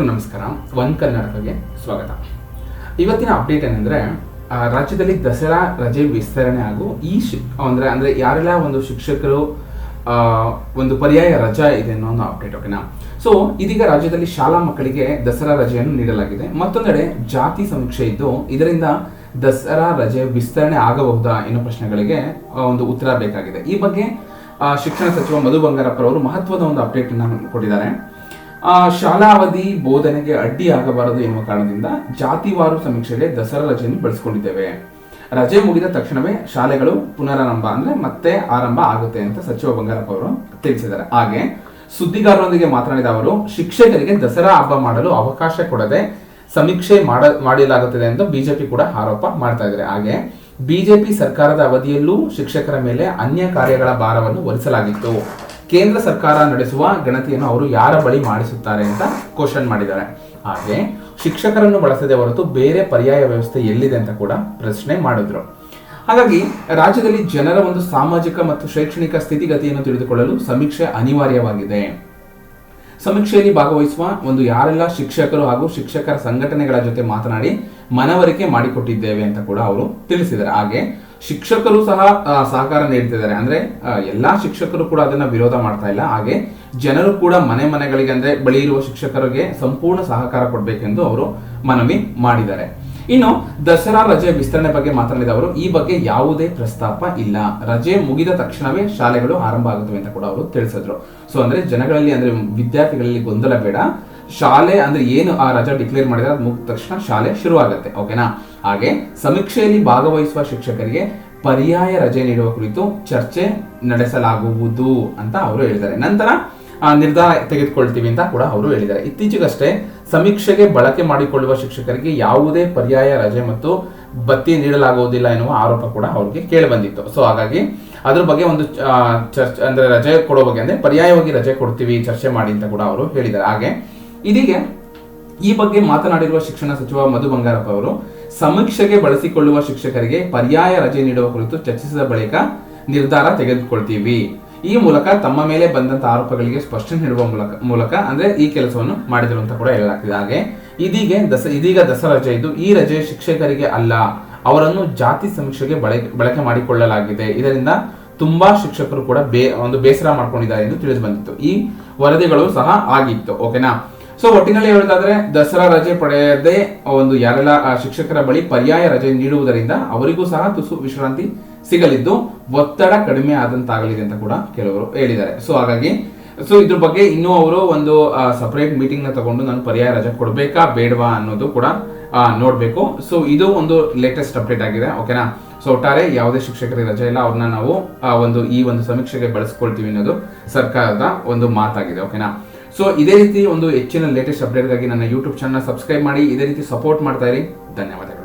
ಎಲ್ಲರಿಗೂ ನಮಸ್ಕಾರ. ಒನ್ ಕರ್ನಾಟಕಗೆ ಸ್ವಾಗತ. ಇವತ್ತಿನ ಅಪ್ಡೇಟ್ ಏನಂದ್ರೆ ರಾಜ್ಯದಲ್ಲಿ ದಸರಾ ರಜೆ ವಿಸ್ತರಣೆ ಹಾಗೂ ಈ ಶಿ, ಅಂದ್ರೆ ಅಂದ್ರೆ ಯಾರೆಲ್ಲ ಒಂದು ಶಿಕ್ಷಕರು ಒಂದು ಪರ್ಯಾಯ ರಜಾ ಇದೆ ಅನ್ನೋ ಒಂದು ಅಪ್ಡೇಟ್ ಓಕೆನಾ ಸೊ ಇದೀಗ ರಾಜ್ಯದಲ್ಲಿ ಶಾಲಾ ಮಕ್ಕಳಿಗೆ ದಸರಾ ರಜೆಯನ್ನು ನೀಡಲಾಗಿದೆ. ಮತ್ತೊಂದೆಡೆ ಜಾತಿ ಸಮೀಕ್ಷೆ ಇದ್ದು, ಇದರಿಂದ ದಸರಾ ರಜೆ ವಿಸ್ತರಣೆ ಆಗಬಹುದಾ ಎನ್ನುವ ಪ್ರಶ್ನೆಗಳಿಗೆ ಒಂದು ಉತ್ತರ ಬೇಕಾಗಿದೆ. ಈ ಬಗ್ಗೆ ಶಿಕ್ಷಣ ಸಚಿವ ಮಧು ಬಂಗಾರಪ್ಪ ಅವರು ಮಹತ್ವದ ಒಂದು ಅಪ್ಡೇಟ್ ಅನ್ನು ಕೊಟ್ಟಿದ್ದಾರೆ. ಆ, ಶಾಲಾವಧಿ ಬೋಧನೆಗೆ ಅಡ್ಡಿ ಆಗಬಾರದು ಎನ್ನುವ ಕಾರಣದಿಂದ ಜಾತಿವಾರು ಸಮೀಕ್ಷೆಗೆ ದಸರಾ ರಜೆಯನ್ನು ಬಳಸಿಕೊಂಡಿದ್ದೇವೆ. ರಜೆ ಮುಗಿದ ತಕ್ಷಣವೇ ಶಾಲೆಗಳು ಪುನರಾರಂಭ ಅಂದ್ರೆ ಮತ್ತೆ ಆರಂಭ ಆಗುತ್ತೆ ಅಂತ ಸಚಿವ ಬಂಗಾರಪ್ಪ ಅವರು ತಿಳಿಸಿದ್ದಾರೆ. ಹಾಗೆ ಸುದ್ದಿಗಾರರೊಂದಿಗೆ ಮಾತನಾಡಿದ ಅವರು ಶಿಕ್ಷಕರಿಗೆ ದಸರಾ ಹಬ್ಬ ಮಾಡಲು ಅವಕಾಶ ಕೊಡದೆ ಸಮೀಕ್ಷೆ ಮಾಡ ಮಾಡಲಾಗುತ್ತದೆ ಎಂದು ಬಿಜೆಪಿ ಕೂಡ ಆರೋಪ ಮಾಡ್ತಾ ಇದ್ದಾರೆ. ಹಾಗೆ ಬಿಜೆಪಿ ಸರ್ಕಾರದ ಅವಧಿಯಲ್ಲೂ ಶಿಕ್ಷಕರ ಮೇಲೆ ಅನ್ಯ ಕಾರ್ಯಗಳ ಭಾರವನ್ನು ಹೊರಿಸಲಾಗಿತ್ತು. ಕೇಂದ್ರ ಸರ್ಕಾರ ನಡೆಸುವ ಗಣತಿಯನ್ನು ಅವರು ಯಾರ ಬಳಿ ಮಾಡಿಸುತ್ತಾರೆ ಅಂತ ಕ್ವಶನ್ ಮಾಡಿದ್ದಾರೆ. ಹಾಗೆ ಶಿಕ್ಷಕರನ್ನು ಬಳಸದೆ ಹೊರತು ಬೇರೆ ಪರ್ಯಾಯ ವ್ಯವಸ್ಥೆ ಎಲ್ಲಿದೆ ಅಂತ ಕೂಡ ಪ್ರಶ್ನೆ ಮಾಡಿದ್ರು. ಹಾಗಾಗಿ ರಾಜ್ಯದಲ್ಲಿ ಜನರ ಒಂದು ಸಾಮಾಜಿಕ ಮತ್ತು ಶೈಕ್ಷಣಿಕ ಸ್ಥಿತಿಗತಿಯನ್ನು ತಿಳಿದುಕೊಳ್ಳಲು ಸಮೀಕ್ಷೆ ಅನಿವಾರ್ಯವಾಗಿದೆ. ಸಮೀಕ್ಷೆಯಲ್ಲಿ ಭಾಗವಹಿಸುವ ಒಂದು ಯಾರೆಲ್ಲ ಶಿಕ್ಷಕರು ಹಾಗೂ ಶಿಕ್ಷಕರ ಸಂಘಟನೆಗಳ ಜೊತೆ ಮಾತನಾಡಿ ಮನವರಿಕೆ ಮಾಡಿಕೊಟ್ಟಿದ್ದೇವೆ ಅಂತ ಕೂಡ ಅವರು ತಿಳಿಸಿದ್ದಾರೆ. ಹಾಗೆ ಶಿಕ್ಷಕರು ಸಹ ಸಹಕಾರ ನೀಡ್ತಿದ್ದಾರೆ. ಅಂದ್ರೆ ಎಲ್ಲಾ ಶಿಕ್ಷಕರು ಕೂಡ ಅದನ್ನ ವಿರೋಧ ಮಾಡ್ತಾ ಇಲ್ಲ. ಹಾಗೆ ಜನರು ಕೂಡ ಮನೆ ಮನೆಗಳಿಗೆ ಅಂದ್ರೆ ಬಳಿ ಇರುವ ಶಿಕ್ಷಕರಿಗೆ ಸಂಪೂರ್ಣ ಸಹಕಾರ ಕೊಡಬೇಕೆಂದು ಅವರು ಮನವಿ ಮಾಡಿದ್ದಾರೆ. ಇನ್ನು ದಸರಾ ರಜೆ ವಿಸ್ತರಣೆ ಬಗ್ಗೆ ಮಾತನಾಡಿದ ಅವರು, ಈ ಬಗ್ಗೆ ಯಾವುದೇ ಪ್ರಸ್ತಾಪ ಇಲ್ಲ. ರಜೆ ಮುಗಿದ ತಕ್ಷಣವೇ ಶಾಲೆಗಳು ಆರಂಭ ಆಗುತ್ತವೆ ಅಂತ ಕೂಡ ಅವರು ತಿಳಿಸಿದ್ರು. ಸೊ ಅಂದ್ರೆ ಜನಗಳಲ್ಲಿ, ಅಂದ್ರೆ ವಿದ್ಯಾರ್ಥಿಗಳಲ್ಲಿ ಗೊಂದಲ ಬೇಡ. ಶಾಲೆ ಅಂದ್ರೆ ಏನು ಆ ರಜಾ ಡಿಕ್ಲೇರ್ ಮಾಡಿದ್ರೆ ಅದು ಮುಗಿದ ತಕ್ಷಣ ಶಾಲೆ ಶುರುವಾಗುತ್ತೆ ಓಕೆನಾ ಹಾಗೆ ಸಮೀಕ್ಷೆಯಲ್ಲಿ ಭಾಗವಹಿಸುವ ಶಿಕ್ಷಕರಿಗೆ ಪರ್ಯಾಯ ರಜೆ ನೀಡುವ ಕುರಿತು ಚರ್ಚೆ ನಡೆಸಲಾಗುವುದು ಅಂತ ಅವರು ಹೇಳಿದ್ದಾರೆ. ನಂತರ ನಿರ್ಧಾರ ತೆಗೆದುಕೊಳ್ತೀವಿ ಅಂತ ಕೂಡ ಅವರು ಹೇಳಿದ್ದಾರೆ. ಇತ್ತೀಚೆಗಷ್ಟೇ ಸಮೀಕ್ಷೆಗೆ ಬಳಕೆ ಮಾಡಿಕೊಳ್ಳುವ ಶಿಕ್ಷಕರಿಗೆ ಯಾವುದೇ ಪರ್ಯಾಯ ರಜೆ ಮತ್ತು ಬತ್ತಿ ನೀಡಲಾಗುವುದಿಲ್ಲ ಎನ್ನುವ ಆರೋಪ ಕೂಡ ಅವ್ರಿಗೆ ಕೇಳಿಬಂದಿತ್ತು ಸೊ ಹಾಗಾಗಿ ಅದ್ರ ಬಗ್ಗೆ ಒಂದು ಚರ್ಚ್, ಅಂದ್ರೆ ರಜೆ ಕೊಡೋ ಬಗ್ಗೆ, ಅಂದ್ರೆ ಪರ್ಯಾಯವಾಗಿ ರಜೆ ಕೊಡ್ತೀವಿ, ಚರ್ಚೆ ಮಾಡಿ ಅಂತ ಕೂಡ ಅವರು ಹೇಳಿದ್ದಾರೆ. ಹಾಗೆ ಇದೀಗ ಈ ಬಗ್ಗೆ ಮಾತನಾಡಿರುವ ಶಿಕ್ಷಣ ಸಚಿವ ಮಧು ಬಂಗಾರಪ್ಪ ಅವರು, ಸಮೀಕ್ಷೆಗೆ ಬಳಸಿಕೊಳ್ಳುವ ಶಿಕ್ಷಕರಿಗೆ ಪರ್ಯಾಯ ರಜೆ ನೀಡುವ ಕುರಿತು ಚರ್ಚಿಸಿದ ಬಳಿಕ ನಿರ್ಧಾರ ತೆಗೆದುಕೊಳ್ತೀವಿ. ಈ ಮೂಲಕ ತಮ್ಮ ಮೇಲೆ ಬಂದಂತ ಆರೋಪಗಳಿಗೆ ಸ್ಪಷ್ಟನೆ ನೀಡುವ ಮೂಲಕ ಮೂಲಕ ಅಂದ್ರೆ ಈ ಕೆಲಸವನ್ನು ಮಾಡಿದರು ಅಂತ ಕೂಡ ಹೇಳಲಾಗ್ತಿದೆ ಹಾಗೆ. ಇದೀಗ ದಸ, ಇದೀಗ ದಸರಾ ರಜೆ ಇದ್ದು ಈ ರಜೆ ಶಿಕ್ಷಕರಿಗೆ ಅಲ್ಲ, ಅವರನ್ನು ಜಾತಿ ಸಮೀಕ್ಷೆಗೆ ಬಳಕೆ ಬಳಕೆ ಮಾಡಿಕೊಳ್ಳಲಾಗಿದೆ. ಇದರಿಂದ ತುಂಬಾ ಶಿಕ್ಷಕರು ಕೂಡ ಬೇ, ಒಂದು ಬೇಸರ ಮಾಡ್ಕೊಂಡಿದ್ದಾರೆ ಎಂದು ತಿಳಿದು ಬಂದಿತ್ತು. ಈ ವರದಿಗಳು ಸಹ ಆಗಿತ್ತು ಓಕೆನಾ ಸೊ ಒಟ್ಟಿನಲ್ಲಿ ಹೇಳೋದಾದ್ರೆ ದಸರಾ ರಜೆ ಪಡೆಯದೆ ಒಂದು ಯಾರೆಲ್ಲ ಶಿಕ್ಷಕರ ಬಳಿ ಪರ್ಯಾಯ ರಜೆ ನೀಡುವುದರಿಂದ ಅವರಿಗೂ ಸಹ ತುಸು ವಿಶ್ರಾಂತಿ ಸಿಗಲಿದ್ದು, ಒತ್ತಡ ಕಡಿಮೆ ಆದಂತಾಗಲಿದೆ ಅಂತ ಕೂಡ ಕೆಲವರು ಹೇಳಿದ್ದಾರೆ. ಸೊ ಹಾಗಾಗಿ ಸೊ ಇದ್ರ ಬಗ್ಗೆ ಇನ್ನೂ ಅವರು ಒಂದು ಸಪರೇಟ್ ಮೀಟಿಂಗ್ನ ತಗೊಂಡು ನಾನು ಪರ್ಯಾಯ ರಜೆ ಕೊಡಬೇಕಾ, ಬೇಡವಾ ಅನ್ನೋದು ಕೂಡ ನೋಡ್ಬೇಕು. ಸೊ ಇದು ಒಂದು ಲೇಟೆಸ್ಟ್ ಅಪ್ಡೇಟ್ ಆಗಿದೆ ಓಕೆನಾ ಸೊ ಒಟ್ಟಾರೆ ಯಾವುದೇ ಶಿಕ್ಷಕರಿಗೆ ರಜೆ ಇಲ್ಲ, ಅವ್ರನ್ನ ನಾವು ಒಂದು ಈ ಒಂದು ಸಮೀಕ್ಷೆಗೆ ಬಳಸ್ಕೊಳ್ತೀವಿ ಅನ್ನೋದು ಸರ್ಕಾರದ ಒಂದು ಮಾತಾಗಿದೆ ಓಕೆನಾ ಸೊ ಇದೇ ರೀತಿ ಒಂದು ಹೆಚ್ಚಿನ ಲೇಟೆಸ್ಟ್ ಅಪ್ಡೇಟ್ಗಾಗಿ ನನ್ನ ಯೂಟ್ಯೂಬ್ ಚಾನಲ್ ಸಬ್ಸ್ಕ್ರೈಬ್ ಮಾಡಿ, ಇದೇ ರೀತಿ ಸಪೋರ್ಟ್ ಮಾಡ್ತಾ ಇರಿ. ಧನ್ಯವಾದಗಳು.